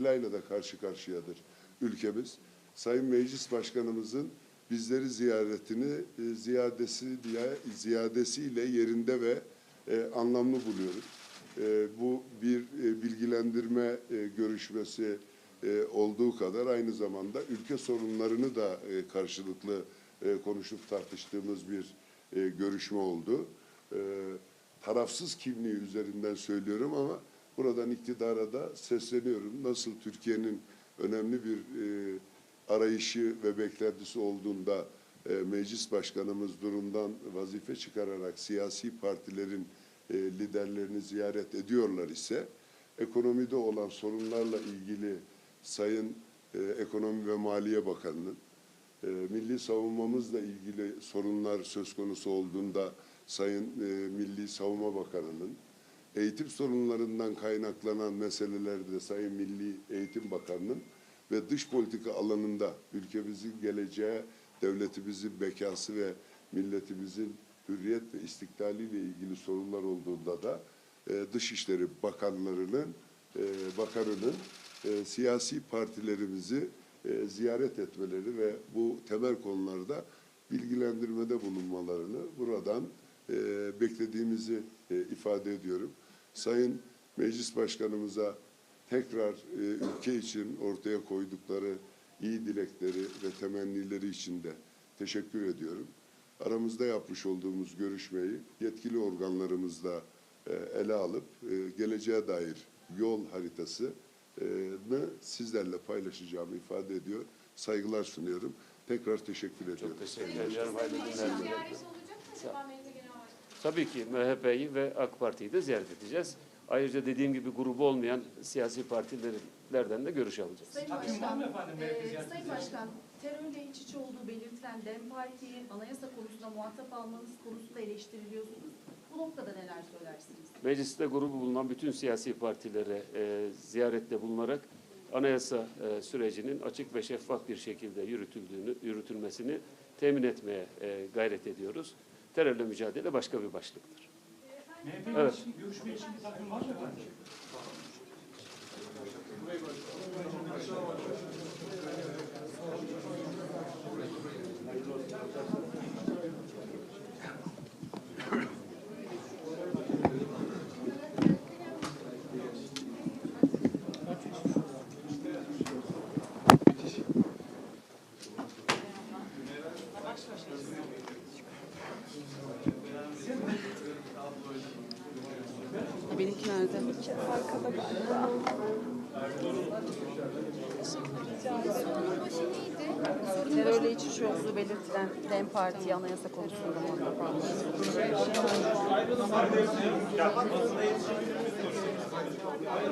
belayla da karşı karşıyadır ülkemiz. Sayın Meclis Başkanımızın bizleri ziyaretini e, ziyadesi diye ziyadesiyle yerinde ve e, anlamlı buluyoruz. E, bu bir e, bilgilendirme e, görüşmesi e, olduğu kadar aynı zamanda ülke sorunlarını da e, karşılıklı e, konuşup tartıştığımız bir e, görüşme oldu. E, tarafsız kimliği üzerinden söylüyorum ama buradan iktidara da sesleniyorum. Nasıl Türkiye'nin önemli bir e, arayışı ve beklentisi olduğunda e, meclis başkanımız durumdan vazife çıkararak siyasi partilerin e, liderlerini ziyaret ediyorlar ise ekonomide olan sorunlarla ilgili Sayın e, Ekonomi ve Maliye Bakanı'nın e, milli savunmamızla ilgili sorunlar söz konusu olduğunda Sayın e, Milli Savunma Bakanı'nın eğitim sorunlarından kaynaklanan meselelerde Sayın Milli Eğitim Bakanı'nın ve dış politika alanında ülkemizin geleceği, devletimizin bekası ve milletimizin hürriyet ve istiklaliyle ilgili sorunlar olduğunda da e, Dışişleri Bakanlarının, e, Bakanı'nın e, siyasi partilerimizi e, ziyaret etmeleri ve bu temel konularda bilgilendirmede bulunmalarını buradan e, beklediğimizi e, ifade ediyorum. Sayın Meclis Başkanımıza tekrar e, ülke için ortaya koydukları iyi dilekleri ve temennileri için de teşekkür ediyorum. Aramızda yapmış olduğumuz görüşmeyi yetkili organlarımızla e, ele alıp e, geleceğe dair yol haritasını sizlerle paylaşacağımı ifade ediyor. Saygılar sunuyorum. Tekrar teşekkür ediyorum. Teşekkür ediyorum. Hayırlı günler Tabii ki MHP'yi ve AK Parti'yi de ziyaret edeceğiz. Ayrıca dediğim gibi grubu olmayan siyasi partilerden de görüş alacağız. Sayın Başkan, e, Sayın? Başkan, terörle iç içe olduğu belirtilen DEM Parti'yi anayasa konusunda muhatap almanız konusunda eleştiriliyorsunuz. Bu noktada neler söylersiniz? Mecliste grubu bulunan bütün siyasi partilere e, ziyarette bulunarak anayasa e, sürecinin açık ve şeffaf bir şekilde yürütüldüğünü, yürütülmesini temin etmeye e, gayret ediyoruz. Terörle mücadele başka bir başlıktır. MHP Evet. görüşme için bir takvim var mı Benimki nerede? Neydi? Sorun Terörle iç içe olduğu belirtilen DEM Parti'yi anayasa konusunda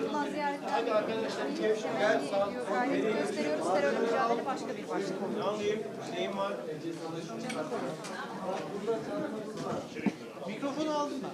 yapılan ziyaretler gösteriyoruz. Terörle mücadele başka bir başlık. Mikrofonu aldın mı?